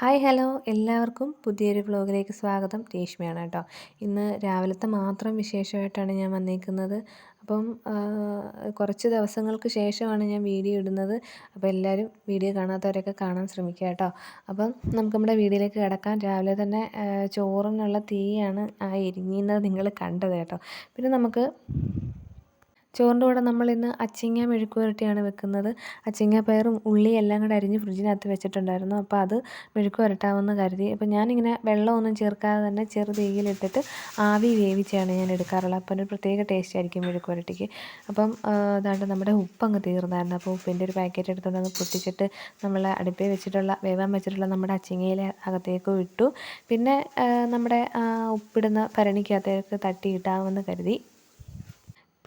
Hi hello. എല്ലാവർക്കും പുതിയൊരു വ്ലോഗിലേക്ക് സ്വാഗതം. രേഷ്മയാണ് കേട്ടോ. ഇന്ന് രാവിലത്തെ മാത്രം വിശേഷമായിട്ടാണ് ഞാൻ വന്നേക്കുന്നത്. അപ്പം കുറച്ച് ദിവസങ്ങൾക്ക് ശേഷമാണ് ഞാൻ വീഡിയോ ഇടുന്നത്. അപ്പോൾ എല്ലാവരും വീഡിയോ കാണാത്തവരൊക്കെ കാണാൻ ശ്രമിക്കുക കേട്ടോ. അപ്പം നമുക്ക് നമ്മുടെ വീഡിയോയിലേക്ക് കിടക്കാൻ രാവിലെ തന്നെ ചോറിനുള്ള തീയാണ് ആ എരിഞ്ഞിരുന്നത് നിങ്ങൾ കണ്ടത് കേട്ടോ. പിന്നെ നമുക്ക് ചോറിന്റെ കൂടെ നമ്മൾ ഇന്ന് അച്ചിങ്ങ മെഴുക്ക് പുരട്ടിയാണ് വെക്കുന്നത്. അച്ചിങ്ങ പയറും ഉള്ളിയും എല്ലാം കൂടെ അരിഞ്ഞ് ഫ്രിഡ്ജിനകത്ത് വെച്ചിട്ടുണ്ടായിരുന്നു. അപ്പോൾ അത് മെഴുക്ക് പുരട്ടാമെന്ന് കരുതി. അപ്പോൾ ഞാനിങ്ങനെ വെള്ളമൊന്നും ചേർക്കാതെ തന്നെ ചെറു തീയിലിട്ടിട്ട് ആവി വേവിച്ചാണ് ഞാൻ എടുക്കാറുള്ളത്. അപ്പോൾ ഒരു പ്രത്യേക ടേസ്റ്റ് ആയിരിക്കും മെഴുക്ക് പുരട്ടിക്ക്. അപ്പം അതാണ്ട് നമ്മുടെ ഉപ്പ് അങ്ങ് തീർന്നായിരുന്നു. അപ്പോൾ ഉപ്പിന്റെ ഒരു പാക്കറ്റ് എടുത്തുകൊണ്ട് അങ്ങ് പൊട്ടിച്ചിട്ട് നമ്മൾ അടുപ്പിൽ വെച്ചിട്ടുള്ള വേവാൻ വെച്ചിട്ടുള്ള നമ്മുടെ അച്ചിങ്ങയിലെ അകത്തേക്ക് ഇട്ടു. പിന്നെ നമ്മുടെ ഉപ്പിടുന്ന ഭരണിക്കകത്തേക്ക് തട്ടിയിട്ടാമെന്ന് കരുതി.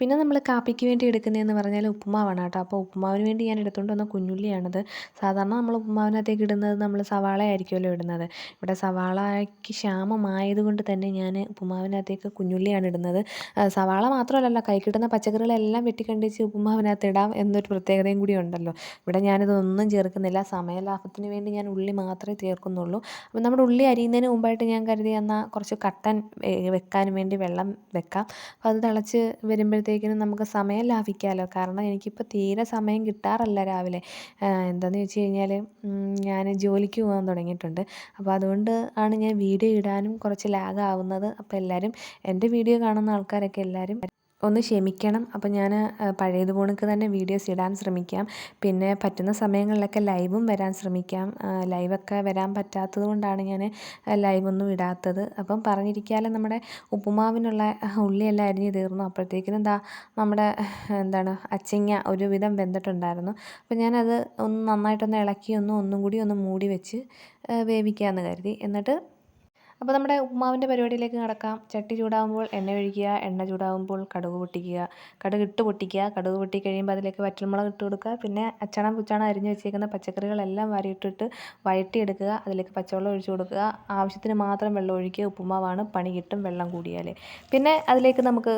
പിന്നെ നമ്മൾ കാപ്പിക്ക് വേണ്ടി എടുക്കുന്നതെന്ന് പറഞ്ഞാൽ ഉപ്പുമാവാണ് കേട്ടോ. അപ്പോൾ ഉപ്പുമാവിന് വേണ്ടി ഞാൻ എടുത്തുകൊണ്ട് വന്ന കുഞ്ഞുള്ളിയാണത്. സാധാരണ നമ്മൾ ഉപ്പുമാവിനകത്തേക്ക് ഇടുന്നത് നമ്മൾ സവാള ആയിരിക്കുമല്ലോ ഇടുന്നത്. ഇവിടെ സവാളയ്ക്ക് ക്ഷാമമായത് കൊണ്ട് തന്നെ ഞാൻ ഉപ്പുമാവിനകത്തേക്ക് കുഞ്ഞുള്ളിയാണ് ഇടുന്നത്. സവാള മാത്രമല്ലല്ലോ കൈ കിട്ടുന്ന പച്ചക്കറികളെല്ലാം വെട്ടിക്കണ്ടിച്ച് ഉപ്പുമാവിനകത്ത് ഇടാം എന്നൊരു പ്രത്യേകതയും കൂടി ഉണ്ടല്ലോ. ഇവിടെ ഞാനിതൊന്നും ചേർക്കുന്നില്ല. സമയലാഭത്തിന് വേണ്ടി ഞാൻ ഉള്ളി മാത്രമേ ചേർക്കുന്നുള്ളൂ. അപ്പം നമ്മുടെ ഉള്ളി അരിയുന്നതിന് മുമ്പായിട്ട് ഞാൻ കരുതി എന്നാൽ കുറച്ച് കട്ടൻ വെക്കാൻ വേണ്ടി വെള്ളം വെക്കാം. അപ്പോൾ അത് തിളച്ച് വരുമ്പോഴത്തേക്ക് ആകുമ്പോഴത്തേക്കിനും നമുക്ക് സമയം ലാഭിക്കാമല്ലോ കാരണം എനിക്കിപ്പോൾ തീരെ സമയം കിട്ടാറില്ല രാവിലെ. എന്താണെന്ന് വെച്ച് കഴിഞ്ഞാൽ ഞാൻ ജോലിക്ക് പോകാൻ തുടങ്ങിയിട്ടുണ്ട്. അപ്പോൾ അതുകൊണ്ട് ആണ് ഞാൻ വീഡിയോ ഇടാനും കുറച്ച് ലാഗ് ആവുന്നത്. അപ്പോൾ എല്ലാവരും എന്റെ വീഡിയോ കാണുന്ന ആൾക്കാരൊക്കെ എല്ലാവരും ഒന്ന് ക്ഷമിക്കണം. അപ്പോൾ ഞാൻ പഴയത് കണക്ക് തന്നെ വീഡിയോസ് ഇടാൻ ശ്രമിക്കാം. പിന്നെ പറ്റുന്ന സമയങ്ങളിലൊക്കെ ലൈവും വരാൻ ശ്രമിക്കാം. ലൈവൊക്കെ വരാൻ പറ്റാത്തത് കൊണ്ടാണ് ഞാൻ ലൈവൊന്നും ഇടാത്തത്. അപ്പം പറഞ്ഞിരിക്കാലും നമ്മുടെ ഉപ്പുമാവിനുള്ള ഉള്ളിയെല്ലാം അരിഞ്ഞ് തീർന്നു. അപ്പോഴത്തേക്കിനും എന്താ നമ്മുടെ എന്താണ് അച്ചിങ്ങ ഒരുവിധം വെന്തിട്ടുണ്ടായിരുന്നു. അപ്പോൾ ഞാനത് ഒന്ന് നന്നായിട്ടൊന്ന് ഇളക്കി ഒന്ന് ഒന്നും കൂടി ഒന്ന് മൂടി വെച്ച് വേവിക്കാമെന്ന് കരുതി. എന്നിട്ട് അപ്പോൾ നമ്മുടെ ഉപ്മാവിന്റെ പരിപാടിയിലേക്ക് കടക്കാം. ചട്ടി ചൂടാകുമ്പോൾ എണ്ണ ഒഴിക്കുക എണ്ണ ചൂടാകുമ്പോൾ കടുക് പൊട്ടിക്കുക. കടുക് ഇട്ട് പൊട്ടിക്കുക. കടുക് പൊട്ടി കഴിയുമ്പോൾ അതിലേക്ക് വറ്റൽമുളക് ഇട്ട് കൊടുക്കുക. പിന്നെ അച്ചണം പുച്ചണം അരിഞ്ഞ് വെച്ചേക്കുന്ന പച്ചക്കറികളെല്ലാം വാരിയിട്ടിട്ട് വഴറ്റിയെടുക്കുക. അതിലേക്ക് പച്ചവെള്ളം ഒഴിച്ച് കൊടുക്കുക. ആവശ്യത്തിന് മാത്രം വെള്ളം ഒഴിക്കുക. ഉപ്പുമാവാണ്. പണി കിട്ടും. വെള്ളം കൂടിയാൽ പിന്നെ അതിലേക്ക് നമുക്ക്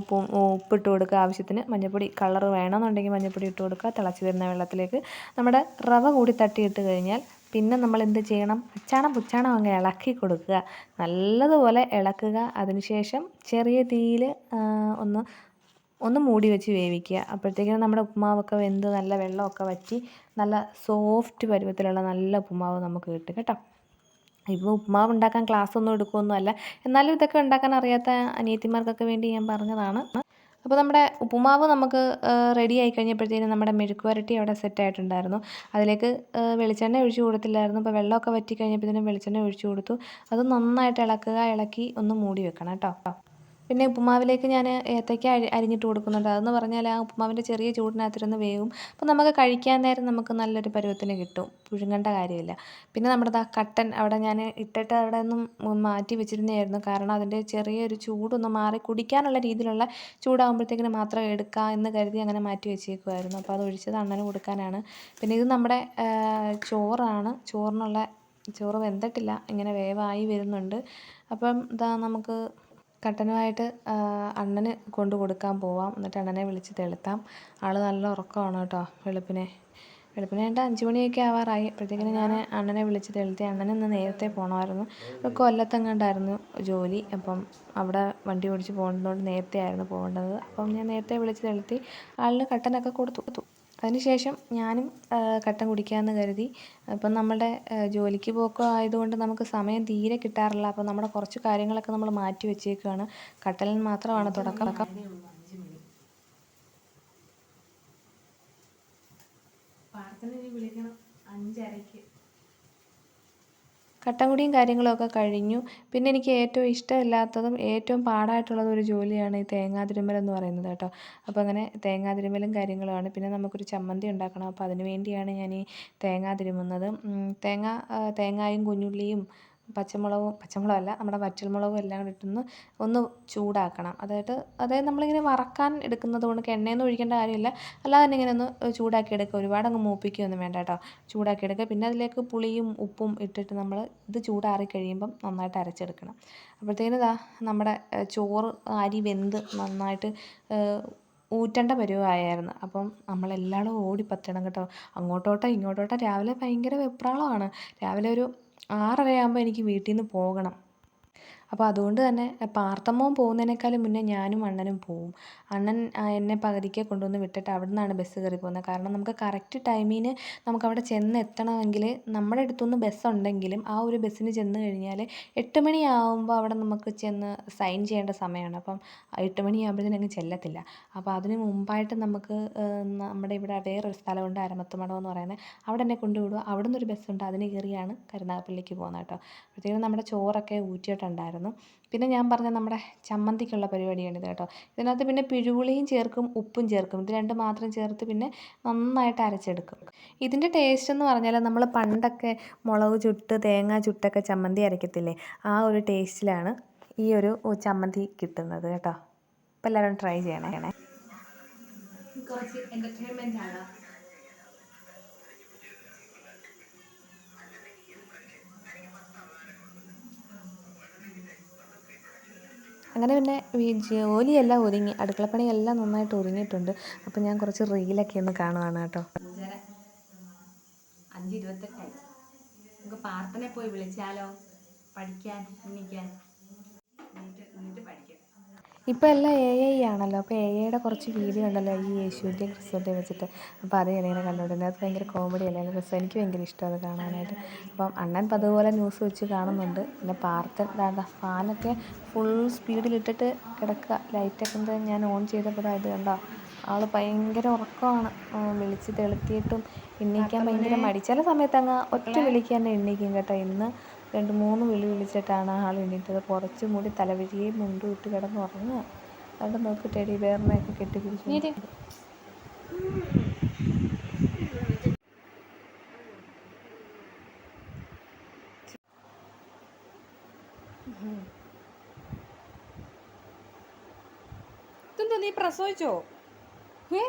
ഉപ്പ് ഉപ്പിട്ട് കൊടുക്കുക ആവശ്യത്തിന്. മഞ്ഞൾപ്പൊടി കളർ വേണമെന്നുണ്ടെങ്കിൽ മഞ്ഞൾപ്പൊടി ഇട്ട് കൊടുക്കുക. തിളച്ച് വരുന്ന വെള്ളത്തിലേക്ക് നമ്മുടെ റവ കൂടി തട്ടിയിട്ട് കഴിഞ്ഞാൽ പിന്നെ നമ്മൾ എന്ത് ചെയ്യണം? അച്ചാണം പുച്ചാണം അങ്ങ് ഇളക്കി കൊടുക്കുക. നല്ലതുപോലെ ഇളക്കുക. അതിനുശേഷം ചെറിയ തീയിൽ ഒന്ന് ഒന്ന് മൂടി വെച്ച് വേവിക്കുക. അപ്പോഴത്തേക്കിനും നമ്മുടെ ഉപ്പുമാവൊക്കെ വെന്ത് നല്ല വെള്ളമൊക്കെ വറ്റി നല്ല സോഫ്റ്റ് പരുവത്തിലുള്ള നല്ല ഉപ്പുമാവ് നമുക്ക് കിട്ടും കേട്ടോ. ഇപ്പോൾ ഉപ്പുമാവ് ഉണ്ടാക്കാൻ ക്ലാസ് ഒന്നും എടുക്കുമൊന്നുമല്ല എന്നാലും ഇതൊക്കെ ഉണ്ടാക്കാൻ അറിയാത്ത അനിയത്തിമാർക്കൊക്കെ വേണ്ടി ഞാൻ പറഞ്ഞതാണ്. അപ്പോൾ നമ്മുടെ ഉപ്പുമാവ് നമുക്ക് റെഡി ആയി കഴിഞ്ഞപ്പോഴത്തേനും നമ്മുടെ മെഴുക്ക് വരട്ടി അവിടെ സെറ്റ് ആയിട്ടുണ്ടായിരുന്നു. അതിലേക്ക് വെളിച്ചെണ്ണ ഒഴിച്ച് കൊടുത്തില്ലായിരുന്നു. അപ്പോൾ വെള്ളമൊക്കെ വറ്റി കഴിഞ്ഞപ്പോഴത്തേനും വെളിച്ചെണ്ണ ഒഴിച്ച് കൊടുത്തു. അത് നന്നായിട്ട് ഇളക്കുക ഇളക്കി ഒന്ന് മൂടി വെക്കണം കേട്ടോ. പിന്നെ ഉപ്പുമാവിലേക്ക് ഞാൻ ഏത്തയ്ക്ക അരിഞ്ഞിട്ട് കൊടുക്കുന്നുണ്ട്. അതെന്ന് പറഞ്ഞാൽ ആ ഉപ്പുമാവിന്റെ ചെറിയ ചൂടിനകത്തിരുന്ന് വേവും. അപ്പോൾ നമുക്ക് കഴിക്കാൻ നേരം നമുക്ക് നല്ലൊരു പരുവത്തിന് കിട്ടും. പുഴുങ്ങേണ്ട കാര്യമില്ല. പിന്നെ നമ്മുടെ ആ കട്ടൻ അവിടെ ഞാൻ ഇട്ടിട്ട് അവിടെ ഒന്നും മാറ്റി വെച്ചിരുന്നതായിരുന്നു. കാരണം അതിന്റെ ചെറിയൊരു ചൂടൊന്ന് മാറി കുടിക്കാനുള്ള രീതിയിലുള്ള ചൂടാകുമ്പോഴത്തേക്കിന് മാത്രം എടുക്കാം എന്ന് കരുതി അങ്ങനെ മാറ്റി വെച്ചേക്കുമായിരുന്നു അപ്പോൾ അത് ഒഴിച്ചത് അണ്ണന് കൊടുക്കാനാണ്. പിന്നെ ഇത് നമ്മുടെ ചോറാണ്. ചോറിനുള്ള ചോറ് വെന്തിട്ടില്ല. ഇങ്ങനെ വേവായി വരുന്നുണ്ട്. അപ്പം ഇതാ നമുക്ക് കട്ടനുമായിട്ട് അണ്ണന് കൊണ്ട് കൊടുക്കാൻ പോവാം. എന്നിട്ട് അണ്ണനെ വിളിച്ച് തെളുത്താം. ആൾ നല്ല ഉറക്കമാണ് കേട്ടോ വെളുപ്പിനെ. വെളുപ്പിനെ രണ്ട് അഞ്ച് മണിയൊക്കെ ആവാറായി. അപ്പോഴത്തേക്കിനും ഞാൻ അണ്ണനെ വിളിച്ച് തെളുത്തി അണ്ണൻ ഇന്ന് നേരത്തെ പോകണമായിരുന്നു കൊല്ലത്തെങ്ങാണ്ടായിരുന്നു ജോലി. അപ്പം അവിടെ വണ്ടി ഓടിച്ച് പോകുന്നതുകൊണ്ട് നേരത്തെ ആയിരുന്നു പോകേണ്ടത്. അപ്പം ഞാൻ നേരത്തെ വിളിച്ച് തെളുത്തി ആളിന് കട്ടനൊക്കെ കൊടുത്തു. അതിനുശേഷം ഞാനും കട്ടൻ കുടിക്കാമെന്ന് കരുതി. അപ്പം നമ്മുടെ ജോലിക്ക് പോക്കോ ആയതുകൊണ്ട് നമുക്ക് സമയം തീരെ കിട്ടാറില്ല. അപ്പം നമ്മുടെ കുറച്ച് കാര്യങ്ങളൊക്കെ നമ്മൾ മാറ്റി വെച്ചേക്കുകയാണ് കട്ടലിന് മാത്രമാണ് തുടക്കം. അഞ്ചരയ്ക്ക്. കട്ടൻകുടിയും കാര്യങ്ങളൊക്കെ കഴിഞ്ഞു. പിന്നെ എനിക്ക് ഏറ്റവും ഇഷ്ടമില്ലാത്തതും ഏറ്റവും പാടായിട്ടുള്ളതും ഒരു ജോലിയാണ് ഈ തേങ്ങാ എന്ന് പറയുന്നത് കേട്ടോ. അപ്പോൾ അങ്ങനെ തേങ്ങാ തിരുമ്മലും കാര്യങ്ങളുമാണ്. പിന്നെ നമുക്കൊരു ചമ്മന്തി ഉണ്ടാക്കണം. അപ്പോൾ അതിന് വേണ്ടിയാണ് ഞാൻ ഈ തേങ്ങ തിരുമുന്നത് തേങ്ങ തേങ്ങായും കുഞ്ഞുള്ളിയും പച്ചമുളകും പച്ചമുളകല്ല നമ്മുടെ വറ്റൽമുളകും എല്ലാം കൂടി ഇട്ടൊന്ന് ഒന്ന് ചൂടാക്കണം. അതായത് അതായത് നമ്മളിങ്ങനെ വറക്കാൻ എടുക്കുന്നത് കൊണ്ട് എണ്ണയൊന്നും ഒഴിക്കേണ്ട കാര്യമില്ല. അല്ലാതെ തന്നെ ഇങ്ങനെ ഒന്ന് ചൂടാക്കി എടുക്കുക. ഒരുപാട് അങ്ങ് മൂപ്പിക്കുകയൊന്നും വേണ്ട കേട്ടോ. ചൂടാക്കി എടുക്കുക. പിന്നെ അതിലേക്ക് പുളിയും ഉപ്പും ഇട്ടിട്ട് നമ്മൾ ഇത് ചൂടാറി കഴിയുമ്പം നന്നായിട്ട് അരച്ചെടുക്കണം. അപ്പോഴത്തേനും ഇതാ നമ്മുടെ ചോറ് അരി വെന്ത് നന്നായിട്ട് ഊറ്റേണ്ട പരുവായിരുന്നു. അപ്പം നമ്മളെല്ലാവരും ഓടി പറ്റണം കേട്ടോ. അങ്ങോട്ടോട്ടോ ഇങ്ങോട്ടോട്ടോ. രാവിലെ ഭയങ്കര വെപ്രാളമാണ്. രാവിലെ ഒരു ആറരയാകുമ്പോൾ എനിക്ക് വീട്ടിൽ നിന്ന് പോകണം. അപ്പോൾ അതുകൊണ്ട് തന്നെ പാർത്തമ്മോൻ പോകുന്നതിനേക്കാളും മുന്നേ ഞാനും അണ്ണനും പോവും. അണ്ണൻ എന്നെ പകുതിക്ക് കൊണ്ടുവന്ന് വിട്ടിട്ട് അവിടെ നിന്നാണ് ബസ് കയറി പോകുന്നത്. കാരണം നമുക്ക് കറക്റ്റ് ടൈമിന് നമുക്ക് അവിടെ ചെന്ന് എത്തണമെങ്കിൽ നമ്മുടെ അടുത്തുനിന്ന് ബസ് ഉണ്ടെങ്കിലും ആ ഒരു ബസ്സിന് ചെന്ന് കഴിഞ്ഞാൽ എട്ട് മണിയാവുമ്പോൾ അവിടെ നമുക്ക് ചെന്ന് സൈൻ ചെയ്യേണ്ട സമയമാണ്. അപ്പം എട്ട് മണിയാകുമ്പോഴത്തേനും അങ്ങ് ചെല്ലത്തില്ല. അപ്പോൾ അതിന് മുമ്പായിട്ട് നമുക്ക് നമ്മുടെ ഇവിടെ വേറൊരു സ്ഥലമുണ്ട് അരമത്തുമടം എന്ന് പറയുന്നത്. അവിടെ എന്നെ കൊണ്ടുവിടുക അവിടെ നിന്നൊരു ബസ്സുണ്ട് അതിന് കയറിയാണ് കരുനാഗപ്പള്ളിക്ക് പോകുന്നത് കേട്ടോ. അപ്പോഴത്തേക്കും നമ്മുടെ ചോറൊക്കെ ഊറ്റിയിട്ടുണ്ടായിരുന്നു. പിന്നെ ഞാൻ പറഞ്ഞ നമ്മുടെ ചമ്മന്തിക്കുള്ള പരിപാടിയാണിത് കേട്ടോ. ഇതിനകത്ത് പിന്നെ പിഴുപുളിയും ചേർക്കും ഉപ്പും ചേർക്കും. ഇത് രണ്ടും മാത്രം ചേർത്ത് പിന്നെ നന്നായിട്ട് അരച്ചെടുക്കും. ഇതിന്റെ ടേസ്റ്റ് എന്ന് പറഞ്ഞാൽ നമ്മൾ പണ്ടൊക്കെ മുളക് ചുട്ട് തേങ്ങ ചുട്ടൊക്കെ ചമ്മന്തി അരയ്ക്കത്തില്ലേ? ആ ഒരു ടേസ്റ്റിലാണ് ഈ ഒരു ചമ്മന്തി കിട്ടുന്നത് കേട്ടോ. അപ്പോൾ എല്ലാവരും ട്രൈ ചെയ്യണേ. കുറച്ച് എന്റർടൈൻമെന്റ് ആണ്. അങ്ങനെ പിന്നെ ജോലിയെല്ലാം ഒതുങ്ങി അടുക്കളപ്പണിയെല്ലാം നന്നായിട്ട് ഒതുങ്ങിയിട്ടുണ്ട്. അപ്പം ഞാൻ കുറച്ച് റീലൊക്കെ ഒന്ന് കാണുവാണ് കേട്ടോ. പ്രാർത്ഥന പോയി വിളിച്ചാലോ? പഠിക്കാൻ എണീക്കാൻ എന്നിട്ട് എന്നിട്ട് പഠിക്കാം. ഇപ്പോൾ എല്ലാം എ ഐ ആണല്ലോ. അപ്പോൾ എ ഐയുടെ കുറച്ച് വീഡിയോ ഉണ്ടല്ലോ ഈ യേശുവിന്റെയും ക്രിസ്തുവിന്റെയും വെച്ചിട്ട്. അപ്പോൾ അത് ഞാനിങ്ങനെ കണ്ടുകൊണ്ടിരുന്നത് അത് ഭയങ്കര കോമഡി അല്ലേ? രസം. എനിക്ക് ഭയങ്കര ഇഷ്ടം അത് കാണാനായിട്ട്. അപ്പം അണ്ണൻ പതുപോലെ ന്യൂസ് വെച്ച് കാണുന്നുണ്ട്. പിന്നെ പാർത്തൻ അതായത് ഫാനൊക്കെ ഫുൾ സ്പീഡിലിട്ടിട്ട് കിടക്കുക. ലൈറ്റൊക്കെ എന്താ ഞാൻ ഓൺ ചെയ്തപ്പോൾ കണ്ടോ? ആൾ ഭയങ്കര ഉറക്കമാണ്. വിളിച്ച് തെളുത്തിയിട്ടും എണ്ണീക്കാൻ ഭയങ്കര മടി. ചില സമയത്ത് അങ്ങ് ഒറ്റ വിളിക്കാൻ എണ്ണീക്കും കേട്ടോ. ഇന്ന് രണ്ട് മൂന്ന് വിളി വിളിച്ചിട്ടാണ് ആൾ എണീറ്റത്. പുറച്ച് മൂടി തലവിരിയും മുണ്ടും ഇട്ട് കിടന്ന് ഉറങ്ങുക. അവിടെ നോക്ക് ടെഡി ബെയറിനെയൊക്കെ കെട്ടിപ്പിടിച്ചു ഇതെന്താ നീ പ്രസവിച്ചോ? ഏ?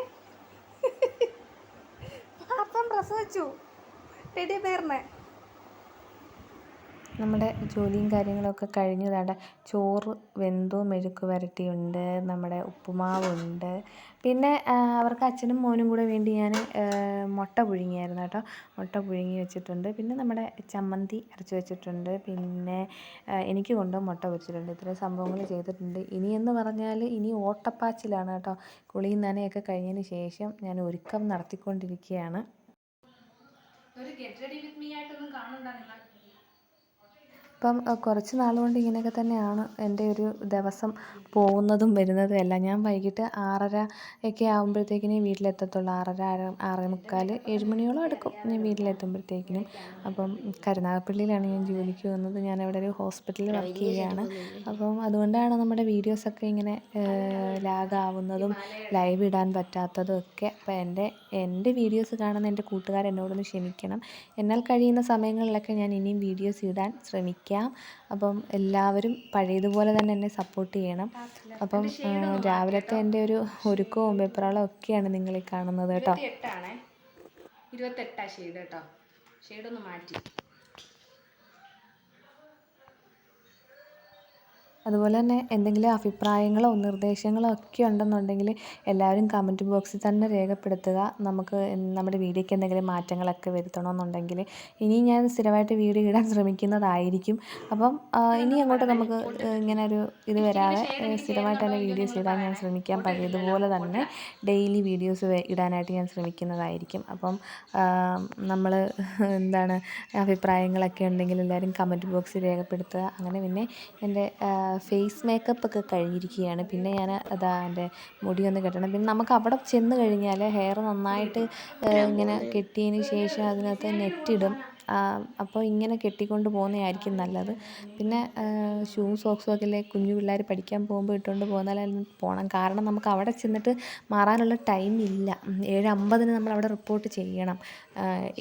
പാപ്പം പ്രസവിച്ചു. ടെഡി ബെയറിനെ നമ്മുടെ ജോലിയും കാര്യങ്ങളൊക്കെ കഴിഞ്ഞ് ദാണ്ട ചോറ് വെന്തു മെഴുക്ക് വരട്ടിയുണ്ട് നമ്മുടെ ഉപ്പുമാവുണ്ട്. പിന്നെ അവർക്ക് അച്ഛനും മോനും കൂടെ വേണ്ടി ഞാൻ മുട്ട പുഴുങ്ങിയായിരുന്നു കേട്ടോ. മുട്ട പുഴുങ്ങി വെച്ചിട്ടുണ്ട്. പിന്നെ നമ്മുടെ ചമ്മന്തി അരച്ച് വെച്ചിട്ടുണ്ട്. പിന്നെ എനിക്ക് കൊണ്ട് മുട്ട പൊരിച്ചിട്ടുണ്ട്. ഇത്രയും സംഭവങ്ങൾ ചെയ്തിട്ടുണ്ട്. ഇനിയെന്ന് പറഞ്ഞാൽ ഇനി ഓട്ടപ്പാച്ചിലാണ് കേട്ടോ. കുളിയും നനയൊക്കെ കഴിഞ്ഞതിന് ശേഷം ഞാൻ ഒരുക്കം നടത്തിക്കൊണ്ടിരിക്കുകയാണ്. ഒരു ഗെറ്റ് റെഡി വിത്ത് മീ ആയിട്ടൊന്നും കാണണ്ട നിങ്ങൾ. ഇപ്പം കുറച്ച് നാൾ കൊണ്ട് ഇങ്ങനെയൊക്കെ തന്നെയാണ് എന്റെ ഒരു ദിവസം പോകുന്നതും വരുന്നതും എല്ലാം. ഞാൻ വൈകിട്ട് ആറര ഒക്കെ ആകുമ്പോഴത്തേക്കിനും വീട്ടിലെത്തത്തുള്ളൂ. ആറര ആറ് ആറേ മുക്കാൽ ഏഴ് മണിയോളം എടുക്കും ഞാൻ വീട്ടിലെത്തുമ്പോഴത്തേക്കിനും. അപ്പം കരുനാഗപ്പള്ളിയിലാണ് ഞാൻ ജോലിക്ക് വന്നത് ഞാൻ അവിടെ ഒരു ഹോസ്പിറ്റലിൽ വർക്ക് ചെയ്യുകയാണ്. അപ്പം അതുകൊണ്ടാണ് നമ്മുടെ വീഡിയോസൊക്കെ ഇങ്ങനെ ലാഗാവുന്നതും ലൈവ് ഇടാൻ പറ്റാത്തതും ഒക്കെ. അപ്പം എന്റെ എന്റെ വീഡിയോസ് കാണുന്ന എന്റെ കൂട്ടുകാർ എന്നോടൊന്ന് ക്ഷമിക്കണം. എന്നാൽ കഴിയുന്ന സമയങ്ങളിലൊക്കെ ഞാൻ ഇനിയും വീഡിയോസ് ഇടാൻ ശ്രമിക്കാം. അപ്പം എല്ലാവരും പഴയതുപോലെ തന്നെ എന്നെ സപ്പോർട്ട് ചെയ്യണം. അപ്പം രാവിലത്തെ എന്റെ ഒരു ഒരുക്കവും വെപ്രാളവും ഒക്കെയാണ് നിങ്ങൾ കാണുന്നത് കേട്ടോ. ഇരുപത്തെട്ടാ ഷെയ്ഡ് കേട്ടോ. ഷെയ്ഡൊന്ന് മാറ്റി. അതുപോലെ തന്നെ എന്തെങ്കിലും അഭിപ്രായങ്ങളോ നിർദ്ദേശങ്ങളോ ഒക്കെ ഉണ്ടെന്നുണ്ടെങ്കിൽ എല്ലാവരും കമന്റ് ബോക്സിൽ തന്നെ രേഖപ്പെടുത്തുക. നമുക്ക് നമ്മുടെ വീഡിയോയ്ക്ക് എന്തെങ്കിലും മാറ്റങ്ങളൊക്കെ വരുത്തണമെന്നുണ്ടെങ്കിൽ ഇനി ഞാൻ സ്ഥിരമായിട്ട് വീഡിയോ ഇടാൻ ശ്രമിക്കുന്നതായിരിക്കും. അപ്പം ഇനി അങ്ങോട്ട് നമുക്ക് ഇങ്ങനെ ഒരു ഇത് വരാതെ സ്ഥിരമായിട്ട് തന്നെ വീഡിയോസ് ഇടാൻ ഞാൻ ശ്രമിക്കാം. പഴയതുപോലെ തന്നെ ഡെയിലി വീഡിയോസ് ഇടാനായിട്ട് ഞാൻ ശ്രമിക്കുന്നതായിരിക്കും. അപ്പം നമ്മൾ എന്താണ് അഭിപ്രായങ്ങളൊക്കെ ഉണ്ടെങ്കിൽ എല്ലാവരും കമന്റ് ബോക്സിൽ രേഖപ്പെടുത്തുക. അങ്ങനെ പിന്നെ എന്റെ ഫേസ് മേക്കപ്പ് ഒക്കെ കഴിഞ്ഞിരിക്കുകയാണ്. പിന്നെ ഞാൻ അതാ എന്റെ മുടി ഒന്ന് കെട്ടണം. പിന്നെ നമുക്ക് അവിടെ ചെന്ന് കഴിഞ്ഞാൽ ഹെയർ നന്നായിട്ട് ഇങ്ങനെ കെട്ടിയതിന് ശേഷം അതിനകത്ത് നെറ്റ് ഇടും അപ്പോൾ ഇങ്ങനെ കെട്ടിക്കൊണ്ട് പോകുന്നതായിരിക്കും നല്ലത്. പിന്നെ ഷൂവും സോക്സും ഒക്കെ അല്ലേ കുഞ്ഞു പിള്ളേർ പഠിക്കാൻ പോകുമ്പോൾ ഇട്ടുകൊണ്ട് പോകുന്നാലും പോകണം കാരണം നമുക്ക് അവിടെ ചെന്നിട്ട് മാറാനുള്ള ടൈം ഇല്ല. ഏഴ് അമ്പതിന് നമ്മൾ അവിടെ റിപ്പോർട്ട് ചെയ്യണം.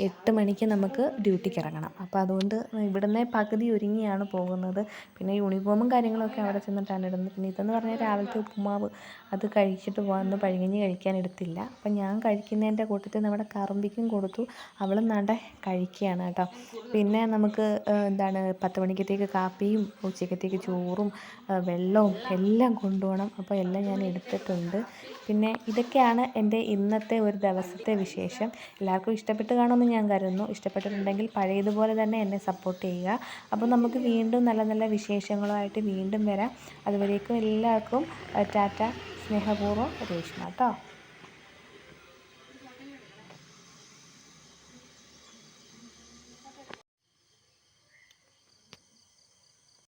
എട്ട് മണിക്ക് നമുക്ക് ഡ്യൂട്ടിക്ക് ഇറങ്ങണം. അപ്പോൾ അതുകൊണ്ട് ഇവിടുന്ന് പകുതി ഒരുങ്ങിയാണ് പോകുന്നത്. പിന്നെ യൂണിഫോമും കാര്യങ്ങളൊക്കെ അവിടെ ചെന്നിട്ടാണ് ഇടുന്നത്. പിന്നെ ഇതെന്ന് പറഞ്ഞാൽ രാവിലത്തെ ഉപ്പുമാവ്. അത് കഴിച്ചിട്ട് വന്ന് പഴങ്കഞ്ഞി കഴിക്കാൻ എടുത്തില്ല. അപ്പം ഞാൻ കഴിക്കുന്നതിന്റെ കൂട്ടത്തിൽ നമ്മുടെ കറുമ്പിക്കും കൊടുത്തു. അവളും നാണ്ടെ കഴിക്കുകയാണ് കേട്ടോ. പിന്നെ നമുക്ക് എന്താണ് പത്ത് മണിക്കത്തേക്ക് കാപ്പിയും ഉച്ചക്കത്തേക്ക് ചോറും വെള്ളവും എല്ലാം കൊണ്ടുപോകണം. അപ്പോൾ എല്ലാം ഞാൻ എടുത്തിട്ടുണ്ട്. പിന്നെ ഇതൊക്കെയാണ് എന്റെ ഇന്നത്തെ ഒരു ദിവസത്തെ വിശേഷം. എല്ലാവർക്കും ഇഷ്ടപ്പെട്ട് കാണുമെന്ന് ഞാൻ കരുതുന്നു. ഇഷ്ടപ്പെട്ടിട്ടുണ്ടെങ്കിൽ പഴയതുപോലെ തന്നെ എന്നെ സപ്പോർട്ട് ചെയ്യുക. അപ്പോൾ നമുക്ക് വീണ്ടും നല്ല നല്ല വിശേഷങ്ങളുമായിട്ട് വീണ്ടും വരാം. അതുവരേക്കും എല്ലാവർക്കും ടാറ്റ. സ്നേഹപൂർവം രേഷ്മ കേട്ടോ.